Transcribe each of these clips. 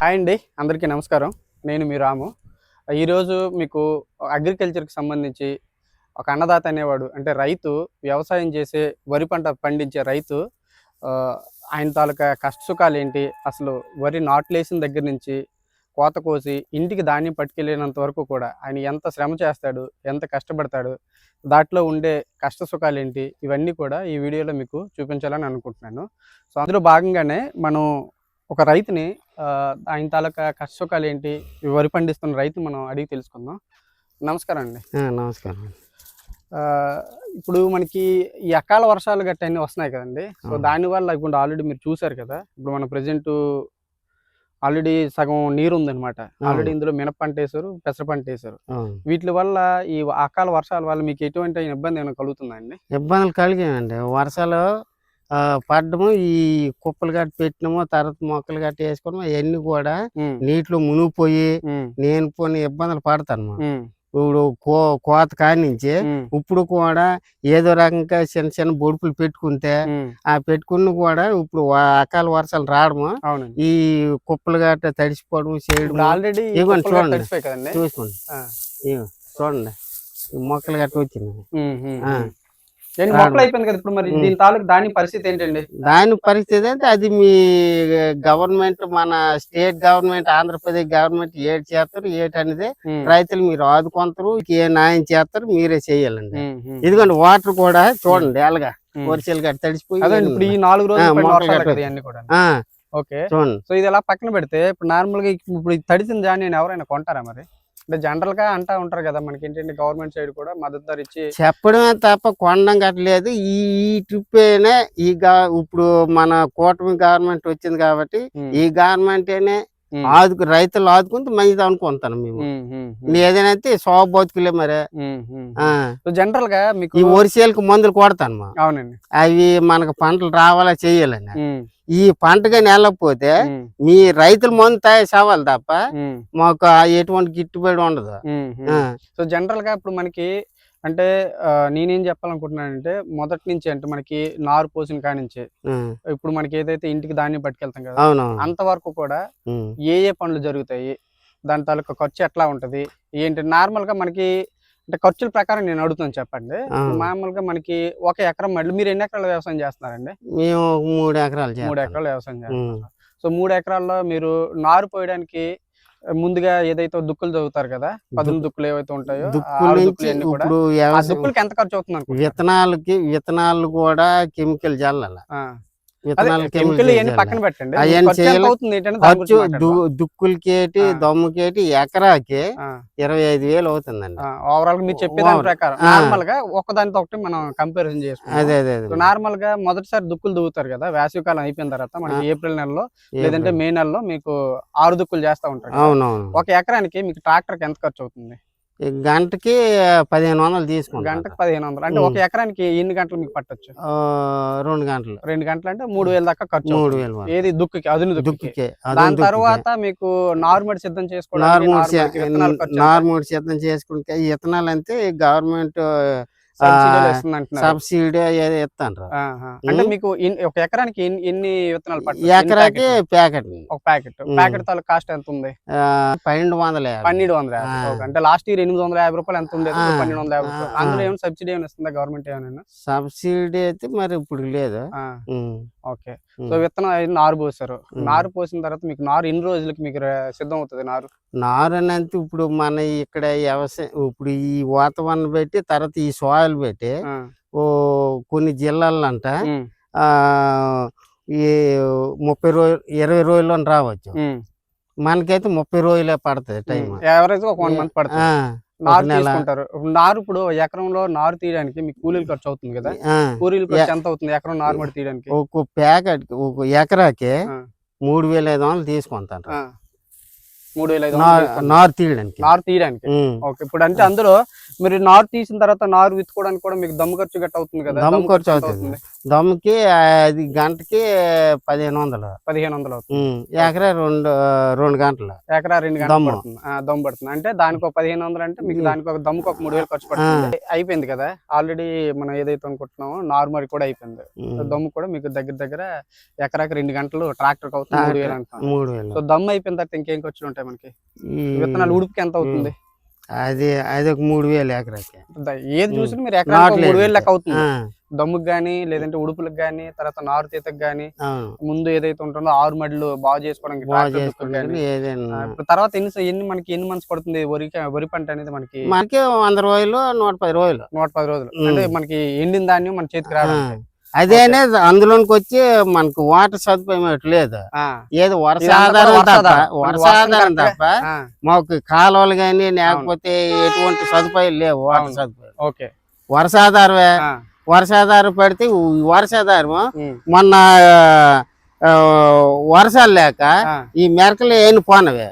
Hi అండి అందరికీ నమస్కారం. నేను మీ రాము. ఈరోజు మీకు అగ్రికల్చర్కి సంబంధించి ఒక అన్నదాత అనేవాడు అంటే రైతు వ్యవసాయం చేసే వరి పంట పండించే రైతు ఆయన తాలూకా కష్ట సుఖాలు ఏంటి అసలు వరి నాట్లేసిన దగ్గర నుంచి కోత కోసి ఇంటికి ధాన్యం పట్టుకెళ్ళినంత వరకు కూడా ఆయన ఎంత శ్రమ చేస్తాడు ఎంత కష్టపడతాడు దాంట్లో ఉండే కష్ట సుఖాలు ఏంటి ఇవన్నీ కూడా ఈ వీడియోలో మీకు చూపించాలని అనుకుంటున్నాను. సో అందులో భాగంగానే మనం ఒక రైతుని ఆయన తాలూకా కష్ట సుఖాలు ఏంటి వరి పండిస్తున్న రైతు మనం అడిగి తెలుసుకుందాం. నమస్కారం అండి. నమస్కారం ఆ, ఇప్పుడు మనకి ఈ అకాల వర్షాలు గట్ట అన్ని వస్తున్నాయి కదండి. సో. దానివల్ల ఇప్పుడు ఆల్రెడీ మీరు చూసారు కదా. ఇప్పుడు మన ప్రజెంట్ ఆల్రెడీ సగం నీరు ఉందన్నమాట ఆల్రెడీ ఇందులో మినప పంట వేసారు పెసర పంట వేసారు. వీటి వల్ల ఈ అకాల వర్షాల వల్ల మీకు ఎటువంటి ఇబ్బంది ఏమైనా కలుగుతుందండి ఇబ్బందులు కలిగాయండి వర్షాలు పడ్డము ఈ కుప్పలు గట్టి పెట్టినము తర్వాత మొక్కలు గట్టి వేసుకోవడం అవన్నీ కూడా నీటిలో మునిగిపోయి నేను కొన్ని ఇబ్బందులు పడతాను ఇప్పుడు కో కోత కానించి ఇప్పుడు కూడా ఏదో రకంగా చిన్న చిన్న బొడుపులు పెట్టుకుంటే ఆ పెట్టుకున్న కూడా ఇప్పుడు అకాల వర్షాలు రావడము ఈ కుప్పలు గట్ట తడిసిపోవడం చేయడం ఆల్రెడీ ఇదిగోండి చూడండి. చూసుకోండి. చూడండి. మొక్కలు గట్ట వచ్చింది. మొక్కలు అయిపోయింది కదా ఇప్పుడు మరి. దీని తాలూకు దాని పరిస్థితి ఏంటండి? దాని పరిస్థితి అంటే అది మీ గవర్నమెంట్ మన స్టేట్ గవర్నమెంట్ ఆంధ్రప్రదేశ్ గవర్నమెంట్ ఏటి చేస్తారు ఏటి అనేది ఉమ్, రైతులు మీరు ఆదుకుంటారు ఏ న్యాయం చేస్తారు మీరే చేయాలండి. ఇదిగోండి వాటర్ కూడా చూడండి ఎలాగా. వర్షాలు గట్టి తడిచిపోయి ఇప్పుడు ఈ నాలుగు రోజులు కూడా. ఆ, ఓకే. చూడండి. సో ఇది ఎలా పక్కన పెడితే ఇప్పుడు నార్మల్గా ఇప్పుడు తడిసిన ధాన్యం ఎవరైనా కొంటారా మరి? అంటే జనరల్గా అంటా ఉంటారు కదా మనకి ఏంటంటే గవర్నమెంట్ సైడ్ కూడా మద్దతు ధర ఇచ్చి చెప్పడమే తప్ప కొనడం కట్టలేదు. ఈ ఈ ట్రిప్ ఈ గా- ఇప్పుడు మన కూటమి గవర్నమెంట్ వచ్చింది కాబట్టి ఈ గవర్నమెంట్ ఉమ్, ఆదుకు రైతులు ఆదుకుంటే మంచిది అనుకుంటాను మేము. ఏదైనా షాప్ బతుకులే మరి. జనరల్గా మీకు ఈ వరిసేలకు మందులు కొడతాను మా. అవునండి. అవి మనకు పంటలు రావాలా చెయ్యాలని ఈ పంటగా నెలకపోతే మీ రైతుల మందు తాగే సవాలు తప్ప మాకు ఎటువంటి గిట్టుబడి ఉండదు. సో జనరల్గా ఇప్పుడు మనకి అంటే నేనేం చెప్పాలనుకుంటున్నానంటే మొదటి నుంచి అంటే మనకి నారు పోసిన కానించి ఆ, ఇప్పుడు మనకి ఏదైతే ఇంటికి ధాన్యం పట్టుకెళ్తాం కదా అంతవరకు కూడా ఏ ఏ పనులు జరుగుతాయి దాని తాలూకా ఖర్చు ఎట్లా ఉంటది ఏంటి? నార్మల్గా మనకి అంటే ఖర్చుల ప్రకారం నేను అడుగుతాను చెప్పండి. మామూలుగా మనకి ఒక ఎకరం మళ్ళీ మీరు ఎన్ని ఎకరాల వ్యవసాయం చేస్తున్నారండి? మేము మూడు ఎకరాలు మూడు. ఎకరాల వ్యవసాయం చేస్తున్నారు సో మూడు ఎకరాల్లో మీరు నారు పోయడానికి ముందుగా ఏదైతే దుక్కులు చదువుతారు కదా పదులు దుక్కులు ఏవైతే ఉంటాయో దుక్కుల ఎంత ఖర్చు అవుతుంది? విత్తనాలకి విత్తనాలు కూడా కెమికల్ చల్లాల పక్కన పెట్టండి ఖర్చు. దుక్కులకేటి. దమ్ముకేటి ఎకరాకి. ఇరవై ఐదు వేలు అవుతుందండి ఓవరాల్ మీరు చెప్పే దాని. ప్రకారం. నార్మల్గా ఒకదానితో ఒకటి మనం కంపారిజన్ చేసుకుంటాం అదే అదే అదే నార్మల్గా మొదటిసారి దుక్కులు దువ్వుతారు కదా వేసవి కాలం అయిపోయిన తర్వాత మనకి ఏప్రిల్ నెలలో లేదంటే మే నెలలో మీకు ఆరు దుక్కులు చేస్తా ఉంటారు. అవునవును ఒక ఎకరానికి మీకు ట్రాక్టర్ ఎంత ఖర్చు అవుతుంది గంటకి పదిహేను వందలు తీసుకుంటాం. గంటకు పదిహేను వందలు. అంటే ఒక. ఎకరానికి ఎన్ని గంటలు మీకు పట్టొచ్చు? రెండు గంటలు. రెండు గంటలు అంటే మూడు వేల దాకా ఖర్చు మూడు. వేలు. ఏది దుక్కుకి అదును దుక్కుకి. దుక్కుకే దాని తర్వాత మీకు నార్మల్ సిద్ధం చేసుకోవడానికి నార్మల్ సిద్ధం చేసుకుంటే ఈ విత్తనాలు అంతే గవర్నమెంట్ సబ్సిడీ ఇస్తాను. అంటే. మీకు ఒక ఎకరానికి ఎన్ని- విత్తనాలు ఎకరాకి? ప్యాకెట్ ఒక ప్యాకెట్. ప్యాకెట్ తాలూకు కాస్ట్ ఎంత ఉంది పన్నెండు వందల పన్నెండు వందల. అంటే లాస్ట్ ఇయర్ ఎనిమిది వందల యాభై రూపాయలు ఎంత ఉంది. పన్నెండు వందల యాభై రూపాయలు. అందులో ఏమైనా సబ్సిడీ ఏమైనా ఇస్తుందా గవర్నమెంట్ ఏమైనా సబ్సిడీ అయితే మరి ఇప్పుడు లేదు ఓకే. సో విత్తనం నారు పోసారు. నారు పోసిన తర్వాత మీకు నారు ఎన్ని రోజులకి మీకు సిద్ధం అవుతుంది నారు నారు అనేది ఇప్పుడు మన ఇక్కడ వ్యవసాయం ఇప్పుడు ఈ వాతావరణం పెట్టి తర్వాత ఈ సాయిల్ పెట్టి ఓ కొన్ని జిల్లాలంట. ఆ, ఈ ముప్పై రోజులు ఇరవై రోజుల్లో రావచ్చు. మనకైతే ముప్పై రోజులే పడుతుంది టైం యావరేజ్ ఒక వన్ మంత్ పడుతుంది నారు. తీసుకుంటారు. నారు ఇప్పుడు ఎకరంలో నారు తీయడానికి మీకు కూలీలు ఖర్చు అవుతుంది కదా? కూలీలు ఖర్చు ఎంత అవుతుంది ఎకరం నారు తీయడానికి? ఒక ప్యాకెట్ ఒక ఎకరాకి. మూడు వేల ఐదు వందలు తీసుకుంటారు. మూడు వేల ఐదు వందలు నారు తీయడానికి. తీయడానికి. ఓకే ఇప్పుడు అంటే అందులో మీరు నారు తీసిన తర్వాత నారు విత్తుకోవడానికి కూడా మీకు దమ్ము ఖర్చు గట్ట అవుతుంది కదా? దమ్ము ఖర్చు అవుతుంది. దమ్ముకి అది గంటకి పదిహేను వందలు. పదిహేను వందలు ఎకరా రెండు రెండు గంటలు. ఎకరా రెండు గంటలు దమ్ము. పడుతుంది. అంటే దానికి ఒక పదిహేను వందలు అంటే మీకు. దానికి ఒక దమ్ముకు ఒక మూడు వేలు ఖర్చు పడుతుంది. అయిపోయింది కదా? ఆల్రెడీ మనం ఏదైతే అనుకుంటున్నామో నార్మల్ కూడా అయిపోయింది. దమ్ము కూడా మీకు దగ్గర దగ్గర ఎకరాకి రెండు గంటలు ట్రాక్టర్ అవుతుంది మూడు వేలు వేలు. సో దమ్ము అయిపోయిన తర్వాత ఇంకేం ఖర్చులు ఉంటాయి మనకి? విత్తనాలు ఉడుపుకి ఎంత అవుతుంది? అది అది ఒక మూడు వేలు ఎకరాకి. ఏది. చూసినా మీరు ఎకరాకి. మూడు వేలు లెక్క అవుతుంది. దమ్ముకి గానీ లేదంటే ఉడుపులకు గానీ తర్వాత నారు తీతకు గానీ. ముందు ఏదైతే ఉంటుందో ఆరు మడ్లు బాగు చేసుకోవడానికి తర్వాత ఎన్ని ఎన్ని మనకి ఎన్ని మంత్స్ పడుతుంది వరి వరి పంట అనేది మనకి? మనకి వంద రోజులు నూట పది రోజులు. నూట పది రోజులు. అంటే మనకి ఎండిన ధాన్యం మన చేతికి రావడానికి. అదేనే అందులోనికి వచ్చి మనకు వాటర్ సదుపాయం లేదు. ఏదో వర్ష ఇదంతా కూడా ఆధారం తప్ప వర్షాధారం. వర్ష ఆధారం. తప్ప మాకు కాలువలు కానీ లేకపోతే ఎటువంటి సదుపాయాలు లేవు వాటర్. సదుపాయం ఓకే. వర్షాధారమే. వర్షాధారం పడితే వర్షాధారం మొన్న వర్షాలు లేక ఈ మెరకలు ఏమి పోనవే.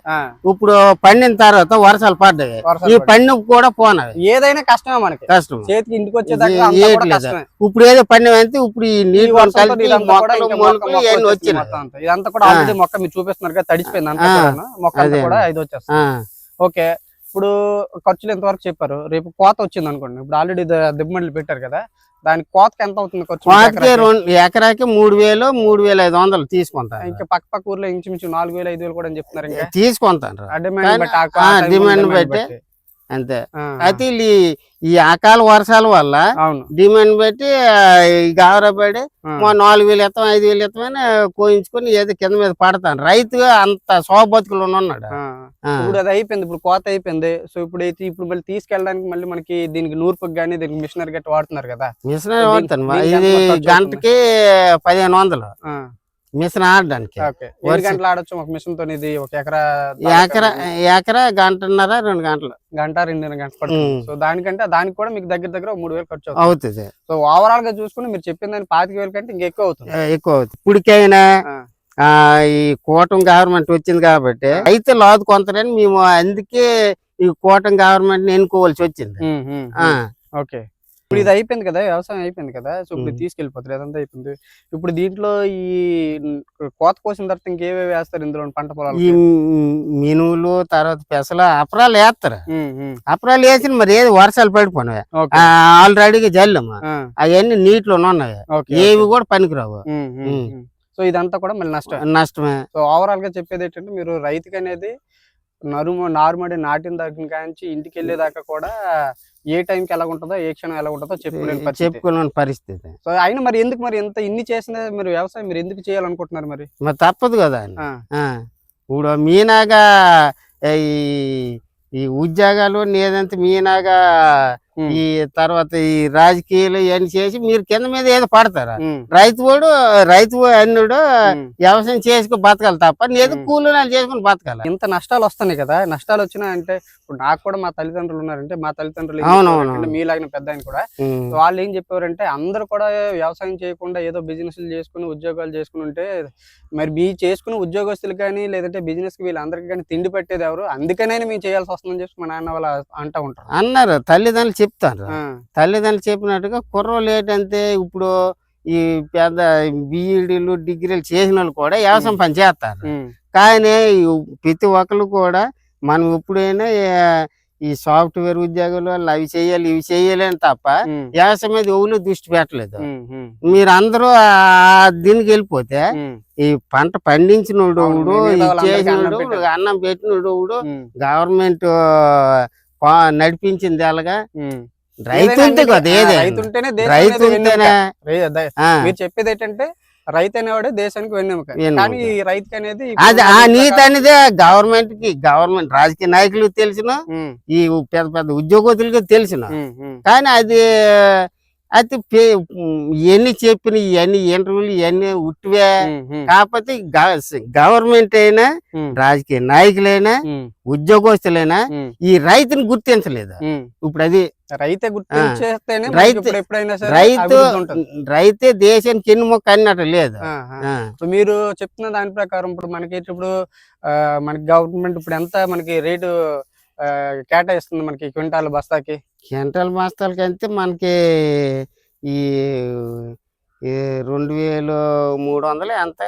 ఇప్పుడు పండిన తర్వాత వర్షాలు పడ్డాయి వర్షాలు ఈ పడి. పండిన కూడా పోనవి. ఏదైనా కష్టమే మనకి. కష్టం. చేతికి ఇంటికి వచ్చేదాకా ఏ-. కష్టమే. ఇప్పుడు ఏదో పండినంతే ఇప్పుడు ఈ నీళ్ళు కలిపి ఇదంతా కూడా మొక్క- మీరు చూపిస్తున్నారు. కూడాను. మొక్క. కూడా ఇది వచ్చేస్తుంది ఓకే. ఇప్పుడు ఖర్చులు ఎంతవరకు చెప్పారు? రేపు కోత వచ్చింది అనుకోండి. ఇప్పుడు ఆల్రెడీ దిబ్బమండలు పెట్టారు కదా దానికి కోతకి ఎంత అవుతుంది ఖర్చు? ఎకరాకి? మూడు వేలు మూడు వేల ఐదు వందలు తీసుకుంటారు ఇంకా పక్క పక్క ఊర్లో ఇంచుమించు నాలుగు వేలు ఐదు వేలు కూడా అని చెప్తున్నారు ఇంకా. తీసుకుంటారు ఆ డిమాండ్ బట్టి. అంతే. అయితే వీళ్ళు ఈ- అకాల వర్షాల వల్ల అవును. డిమాండ్ బట్టి గావరపడి మా నాలుగు వేలు ఎత్తాం ఐదు వేలు ఎత్తామని కోయించుకొని ఏదో కింద మీద పడతాను. రైతు అంత శోభబతుకులు ఉన్నాడు. ఇప్పుడు అది అయిపోయింది ఇప్పుడు కోత అయిపోయింది. సో ఇప్పుడు అయితే ఇప్పుడు మళ్ళీ తీసుకెళ్ళడానికి మళ్ళీ మనకి దీనికి నూర్పుకి కానీ దీనికి మిషనరీ గట్టి వాడుతున్నారు కదా. మిషన్ దీనికి- అవుతాను దీనికి ఇది గంటకి పదిహేను వందలు. మిషన్ ఆడడానికి. గంటలు ఆడొచ్చు ఒక మిషన్తో ఇది ఒక ఎకరా ఎకరా ఎకరా గంటన్నర రెండు గంటలు. గంట రెండున్నర గంటలు పడుతుంది. సో దానికంటే దానికి కూడా మీకు దగ్గర దగ్గర మూడు వేలు ఖర్చు అవుతుంది. సో ఓవరాల్గా చూసుకుని మీరు చెప్పిన దాని పాతిక వేలు కంటే ఇంకా ఎక్కువ అవుతుంది ఎక్కువ అవుతుంది. ఇప్పటికైనా ఈ కూటమి గవర్నమెంట్ వచ్చింది కాబట్టి అయితే లాదు కొంతరని మేము అందుకే ఈ కూటమి గవర్నమెంట్ ఎన్నుకోవాల్సి వచ్చింది. ఓకే. ఇప్పుడు ఇది అయిపోయింది కదా వ్యవసాయం అయిపోయింది కదా సో ఇప్పుడు. తీసుకెళ్ళిపోతారు అదంతా అయిపోయింది. ఇప్పుడు దీంట్లో ఈ కోత కోసిన తర్వాత ఇంకేవేవి వేస్తారు ఇందులో పంట పొలాలు ఈ మినువులు తర్వాత పెసలు అపరాలు వేస్తారు. అపరాలు వేసిన మరి ఏది వర్షాలు పడిపోయినాయి ఓకే. ఆల్రెడీగా జల్లమ్మా అవన్నీ నీటిలో ఉన్నాయి ఏవి కూడా పనికిరావు. సో ఇదంతా కూడా మళ్ళీ నష్టం నష్టమే. సో ఓవరాల్గా చెప్పేది ఏంటంటే మీరు రైతుకి అనేది నరుము నారుమడి నాటిన దగ్గర కాంచి ఇంటికి వెళ్ళేదాకా కూడా ఏ టైంకి ఎలా ఉంటుందో ఏ క్షణం ఎలా ఉంటుందో చెప్పుకోలేని పరిస్థితి. చెప్పుకోలేని పరిస్థితి. సో అయినా మరి ఎందుకు మరి ఎంత ఇన్ని చేసిన మీరు వ్యవసాయం మీరు ఎందుకు చేయాలనుకుంటున్నారు మరి? మరి తప్పదు కదా ఇప్పుడు మీనాగా ఈ ఈ ఉద్యోగాలు లేదంటే మీనాగా ఈ తర్వాత ఈ రాజకీయాలు ఇవన్నీ చేసి మీరు కింద మీద ఏదో పడతారా? రైతు వాడు రైతు అన్నుడు. వ్యవసాయం చేసుకుని బతకాలి తప్ప ఉమ్. కూలీనాలు చేసుకుని బతకాలి. ఇంత నష్టాలు వస్తున్నాయి కదా నష్టాలు వచ్చినా అంటే ఇప్పుడు నాకు కూడా మా తల్లిదండ్రులు ఉన్నారంటే మా తల్లిదండ్రులు చెప్పేవారంటే. మీలాగిన పెద్ద ఆయన కూడా వాళ్ళు ఏం చెప్పారంటే అందరూ కూడా వ్యవసాయం చేయకుండా ఏదో బిజినెస్లు చేసుకుని ఉద్యోగాలు చేసుకుని ఉంటే మరి మీ చేసుకుని ఉద్యోగస్తులు కానీ లేదంటే బిజినెస్కి వీళ్ళందరికీ కానీ తిండి పెట్టేది ఎవరు? అందుకనే మేము చేయాల్సి వస్తుందని చెప్పి మా నాన్న వాళ్ళు అంటూ ఉంటారు. అన్నారు. తల్లిదండ్రులు చెప్తారు తల్లిదండ్రులు చెప్పినట్టుగా కుర్రోళ్ళు ఏంటంటే ఇప్పుడు ఈ పెద్ద బీఈడీలు డిగ్రీలు చేసిన వాళ్ళు కూడా వ్యవసాయం పని చేస్తారు కానీ ప్రతి ఒక్కరు కూడా మనం ఎప్పుడైనా ఈ సాఫ్ట్వేర్ ఉద్యోగాలు వాళ్ళు అవి చేయాలి ఇవి చేయాలి అని తప్ప వ్యవసాయం మీద ఎవరు దృష్టి పెట్టలేదు. మీరు అందరూ ఆ దీనికి వెళ్ళిపోతే ఈ పంట పండించినోడు వాళ్ళందరికీ అన్నం చేసినోడు పెట్టాలి. అన్నం పెట్టినోడు గవర్నమెంట్ నడిపించింది అలాగా. రైతు ఏదైనా ఉంటే అన్నిటి- కదా ఆ, ఏదైనా. రైతు ఉంటేనే దేశం రైతు అనేది వెన్నెముక. ఉంటేనే రే- ద- ఆ, మీరు చెప్పేది ఏంటంటే రైతు అనేవాడే దేశానికి వెన్నెముక. కానీ అనేది అది ఆ నీతి అనేది గవర్నమెంట్కి గవర్నమెంట్ రాజకీయ నాయకులకు తెలిసిన ఈ పెద్ద పెద్ద ఉద్యోగస్తులకి తెలిసిన కానీ అది పే- ఇవన్నీ చెప్పిన ఇవన్నీ ఇంటర్వ్యూలు ఇవన్నీ ఉట్టివే. కాకపోతే గవర్నమెంట్ అయినా రాజకీయ నాయకులైనా ఉద్యోగస్తులైనా ఈ రైతుని గుర్తించలేదు. ఇప్పుడు అది రైతే రైతు- ఇప్పుడు ఎప్పుడైనా సరే రైతు. రైతే దేశానికి ఎన్ని మొక్క అన్నట్టు లేదు. మీరు చెప్తున్న దాని ప్రకారం ఇప్పుడు మనకి ఇప్పుడు మనకి గవర్నమెంట్ ఇప్పుడు ఎంత మనకి రేటు కేటాయిస్తుంది మనకి క్వింటాల్ బస్తాకి? క్వింటల్ బస్తాలకి అయితే మనకి ఈ రెండు వేలు మూడు వందలు ఎంత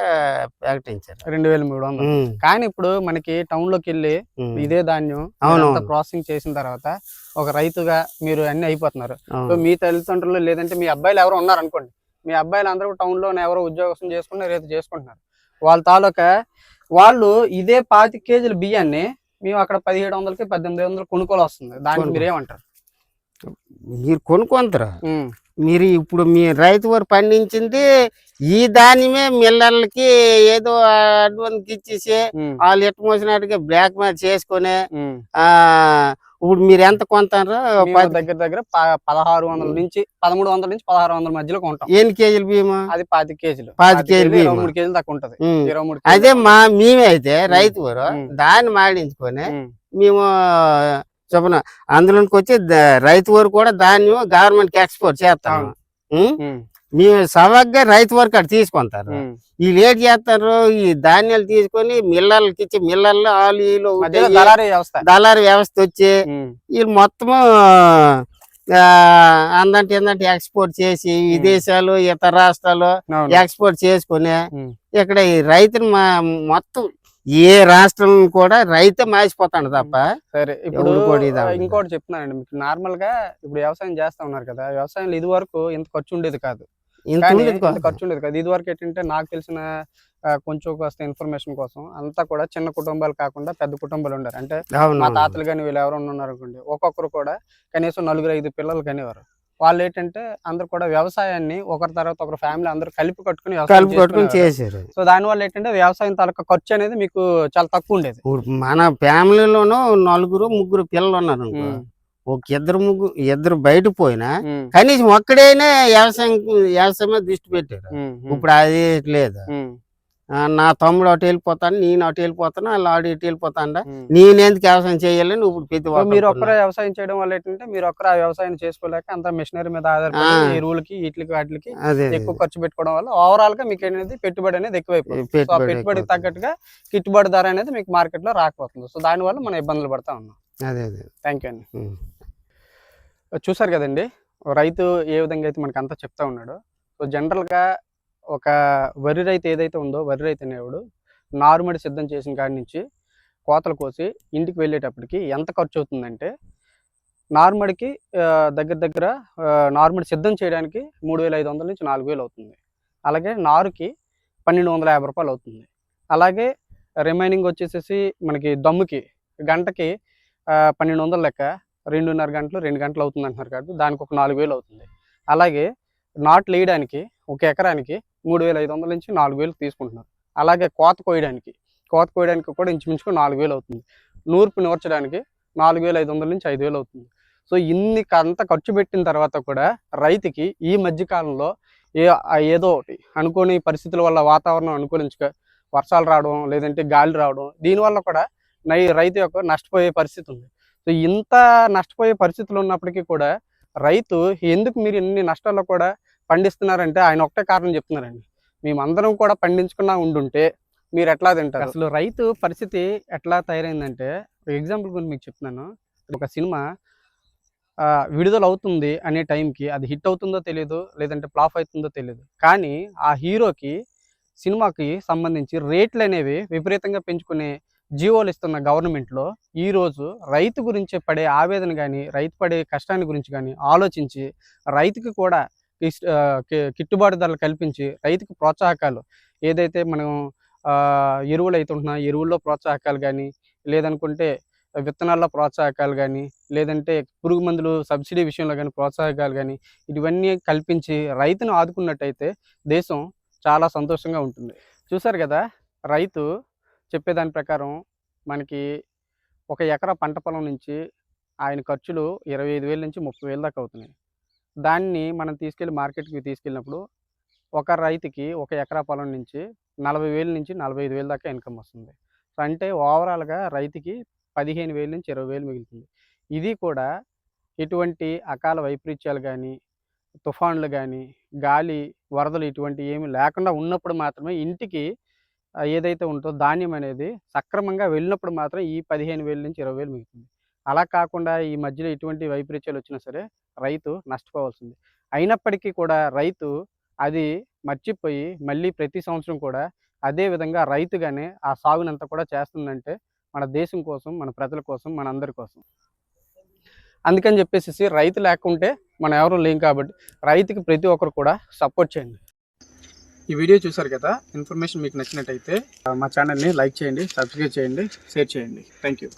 ప్రకటించారు? రెండు వేల మూడు వందలు. కానీ ఇప్పుడు మనకి టౌన్లోకి వెళ్ళి ఇదే ధాన్యం. ప్రాసెసింగ్ చేసిన తర్వాత ఒక రైతుగా మీరు అన్ని అయిపోతున్నారు. సో. మీ తల్లిదండ్రులు లేదంటే మీ అబ్బాయిలు ఎవరు ఉన్నారు అనుకోండి మీ అబ్బాయిలు అందరూ టౌన్లో ఎవరో ఉద్యోగం చేసుకున్నారు ఏదో చేసుకుంటున్నారు. వాళ్ళ తాలూకా వాళ్ళు ఇదే పాతి కేజీల బియ్యాన్ని మేము అక్కడ పదిహేడు వందలకి పద్దెనిమిది వందలు కొనుక్కోలు వస్తుంది. దానికి మీరు ఏమంటారు మీరు కొనుక్కుంటారు మీరు ఇప్పుడు మీ రైతు వారు పండించింది ఈ ధాన్యమే మిల్లర్లకి ఏదో అడ్వాన్స్ ఇచ్చేసి వాళ్ళు ఎట్ట మోసినట్టుగా బ్లాక్ మెయిల్ చేసుకొని. ఆ ఇప్పుడు మీరు ఎంత కొంటారు? పది- దగ్గర దగ్గర పదహారు వందల నుంచి పదమూడు వందల నుంచి పదహారు వందల మధ్యలో కొంటాం. ఎన్ని కేజీలు బియ్యమా అది పాతి కేజీలు. పాతి కేజీలు బియ్యమా? మూడు కేజీలు దాకా ఉంటది. ఉమ్. ఇరవై మూడు అదే మా మేమే అయితే రైతు వారు. దాన్ని మాడించుకొని మేము చొప్పున అందులోకి వచ్చి రైతు వరకు కూడా ధాన్యం గవర్నమెంట్కి ఎక్స్పోర్ట్ చేస్తాము మేము సవగ్గా రైతు వరకు అక్కడ తీసుకుంటారు. వీళ్ళు ఏం చేస్తారు ఈ ధాన్యాలు తీసుకొని మిల్లర్లకి ఇచ్చి మిల్లర్లు వాళ్ళు వీళ్ళు దళారీ వ్యవస్థ. దళారు వ్యవస్థ వచ్చి వీళ్ళు మొత్తము అందంటే ఏందంటే ఎక్స్పోర్ట్ చేసి విదేశాలు ఇతర రాష్ట్రాలు. ఎక్స్పోర్ట్ చేసుకుని. ఇక్కడ ఈ రైతుని మొత్తం ఏ రాష్ట్రం కూడా రైతే మాసిపోతాడు తప్ప సరే ఇప్పుడు. ఇంకోటి చెప్తున్నానండి మీకు నార్మల్గా ఇప్పుడు వ్యవసాయం చేస్తా ఉన్నారు కదా వ్యవసాయంలో ఇది వరకు ఇంత ఖర్చు ఉండేది కాదు. ఖర్చు ఉండేది కాదు. ఇది వరకు ఏంటంటే నాకు తెలిసిన కొంచెం కాస్త ఇన్ఫర్మేషన్ కోసం అంతా కూడా చిన్న కుటుంబాలు కాకుండా పెద్ద కుటుంబాలు ఉండారు. అంటే మా తాతలు కానీ వీళ్ళు ఎవరైనా ఉన్నారు అనుకోండి ఒక్కొక్కరు కూడా కనీసం నలుగురు ఐదు పిల్లలు కనేవారు. వాళ్ళు ఏంటంటే అందరు కూడా వ్యవసాయాన్ని ఒకరి తర్వాత ఒకరు ఫ్యామిలీ అందరూ కలిపి కట్టుకుని కలుపు కట్టుకుని. చేశారు సో దానివల్ల ఏంటంటే వ్యవసాయం తాలూకా ఖర్చు అనేది మీకు చాలా తక్కువ ఉండేది. మన ఫ్యామిలీలోనూ నలుగురు ముగ్గురు పిల్లలు ఉన్నారు ఒక ఇద్దరు ముగ్గురు ఇద్దరు బయట పోయినా కనీసం ఒక్కడైనా వ్యవసాయం వ్యవసాయం దృష్టి పెట్టారు. ఇప్పుడు అది లేదు. నా తమ్ముడు అటు వెళ్ళిపోతాను నేను అటు వెళ్ళిపోతాను వాళ్ళు ఆడు ఇటు వెళ్ళిపోతాడా ఉమ్. నేను ఎందుకు వ్యవసాయం చేయాలి నువ్వు ప్రతి మీరు. ఒక్కరే వ్యవసాయం చేయడం వల్ల ఏంటంటే మీరు ఒక్కరే ఆ వ్యవసాయం చేసుకోలేక అంత మిషనరీ మీద ఆధారపడి. ఎరువులకి వీటికి వాటికి. ఎక్కువ ఖర్చు పెట్టుకోవడం వల్ల ఓవరాల్గా మీకు అనేది పెట్టుబడి అనేది ఎక్కువైపోతుంది సో ఆ పెట్టుబడి పెట్టుబడికి. తగ్గట్టుగా గిట్టుబడి ధర అనేది మీకు మార్కెట్లో రాకపోతుంది సో దాని వల్ల మనం ఇబ్బందులు పడతా ఉన్నాం అదే అదే థ్యాంక్ యూ అండి. చూసారు కదండి రైతు ఏ విధంగా అయితే మనకి అంతా చెప్తా ఉన్నాడు సో జనరల్గా ఒక వరి రైతు ఏదైతే ఉందో వరి రైతు అనేవాడు నారుమడి సిద్ధం చేసిన కాడి నుంచి కోతలు కోసి ఇంటికి వెళ్ళేటప్పటికి ఎంత ఖర్చు అవుతుందంటే నార్మడికి దగ్గర దగ్గర నార్మడి సిద్ధం చేయడానికి మూడు వేల ఐదు వందల నుంచి నాలుగు వేలు అవుతుంది. అలాగే నారుకి పన్నెండు వందల యాభై రూపాయలు అవుతుంది. అలాగే రిమైనింగ్ వచ్చేసేసి మనకి దమ్ముకి గంటకి పన్నెండు వందల లెక్క. రెండున్నర గంటలు రెండు గంటలు అవుతుంది అంటున్నారు కాబట్టి దానికి ఒక నాలుగు వేలు అవుతుంది. అలాగే నాట్లు వేయడానికి ఒక ఎకరానికి మూడు వేల ఐదు వందల నుంచి నాలుగు వేలు తీసుకుంటున్నారు. అలాగే కోత కోయడానికి కోత కోయడానికి కూడా ఇంచుమించుకు నాలుగు వేలు అవుతుంది. నూర్పు నూర్చడానికి నాలుగు వేల ఐదు వందల నుంచి ఐదు వేలు అవుతుంది. సో ఇన్ని అంత ఖర్చు పెట్టిన తర్వాత కూడా రైతుకి ఈ మధ్యకాలంలో ఏ ఏదో ఒకటి అనుకోని పరిస్థితుల వల్ల వాతావరణం అనుకూలించక వర్షాలు రావడం లేదంటే గాలి రావడం దీనివల్ల కూడా నై రైతు యొక్క నష్టపోయే పరిస్థితి ఉంది. సో ఇంత నష్టపోయే పరిస్థితులు ఉన్నప్పటికీ కూడా రైతు ఎందుకు మీరు ఇన్ని నష్టాల్లో కూడా పండిస్తున్నారంటే ఆయన ఒకటే కారణం చెప్తున్నారండి. మేమందరం కూడా పండించుకున్నా ఉండుంటే మీరు ఎట్లా తింటారు? అసలు రైతు పరిస్థితి ఎట్లా తయారైందంటే ఎగ్జాంపుల్ గురించి మీకు చెప్తున్నాను. ఒక సినిమా విడుదల అవుతుంది అనే టైంకి అది హిట్ అవుతుందో తెలియదు లేదంటే ఫ్లాప్ అవుతుందో తెలియదు కానీ ఆ హీరోకి సినిమాకి సంబంధించి రేట్లు అనేవి విపరీతంగా పెంచుకునే జీవోలు ఇస్తున్న గవర్నమెంట్లో ఈరోజు రైతు గురించి పడే ఆవేదన కానీ రైతు పడే కష్టాన్ని గురించి కానీ ఆలోచించి రైతుకి కూడా గిట్టుబాటు ధరలు కల్పించి రైతుకు ప్రోత్సాహకాలు. ఏదైతే మనం ఎరువులు అయితే ఉంటున్నా ఎరువుల్లో ప్రోత్సాహకాలు కానీ లేదనుకుంటే విత్తనాల్లో ప్రోత్సాహకాలు కానీ లేదంటే పురుగు మందులు సబ్సిడీ విషయంలో కానీ ప్రోత్సాహకాలు కానీ ఇవన్నీ కల్పించి రైతును ఆదుకున్నట్టయితే దేశం చాలా సంతోషంగా ఉంటుంది. చూసారు కదా రైతు చెప్పేదాని ప్రకారం మనకి ఒక ఎకరా పంట పొలం నుంచి ఆయన ఖర్చులు ఇరవై ఐదు వేల నుంచి ముప్పై వేల దాకా అవుతున్నాయి. దాన్ని మనం తీసుకెళ్ళి మార్కెట్కి తీసుకెళ్ళినప్పుడు ఒక రైతుకి ఒక ఎకరా పొలం నుంచి నలభై వేల నుంచి నలభై ఐదు వేల దాకా ఇన్కమ్ వస్తుంది. సో అంటే ఓవరాల్గా రైతుకి పదిహేను వేల నుంచి ఇరవై వేలు మిగులుతుంది. ఇది కూడా ఎటువంటి అకాల వైపరీత్యాలు కానీ తుఫాన్లు కానీ గాలి వరదలు ఇటువంటి ఏమి లేకుండా ఉన్నప్పుడు మాత్రమే ఇంటికి ఏదైతే ఉంటుందో ధాన్యం అనేది సక్రమంగా వెళ్ళినప్పుడు మాత్రం ఈ పదిహేను వేల నుంచి ఇరవై వేలు మిగులుతుంది. అలా కాకుండా ఈ మధ్యలో ఎటువంటి వైపరీత్యాలు వచ్చినా సరే రైతు నష్టపోవాల్సింది. అయినప్పటికీ కూడా రైతు అది మర్చిపోయి మళ్ళీ ప్రతి సంవత్సరం కూడా అదే విధంగా రైతుగానే ఆ సాగునంతా కూడా చేస్తుందంటే మన దేశం కోసం మన ప్రజల కోసం మన అందరి కోసం. అందుకని చెప్పేసి రైతు లేకుంటే మనం ఎవరు లేం కాబట్టి రైతుకి ప్రతి ఒక్కరు కూడా సపోర్ట్ చేయండి. ఈ వీడియో చూసారు కదా? ఇన్ఫర్మేషన్ మీకు నచ్చినట్టయితే మా ఛానల్ని లైక్ చేయండి సబ్స్క్రైబ్ చేయండి షేర్ చేయండి. Thank you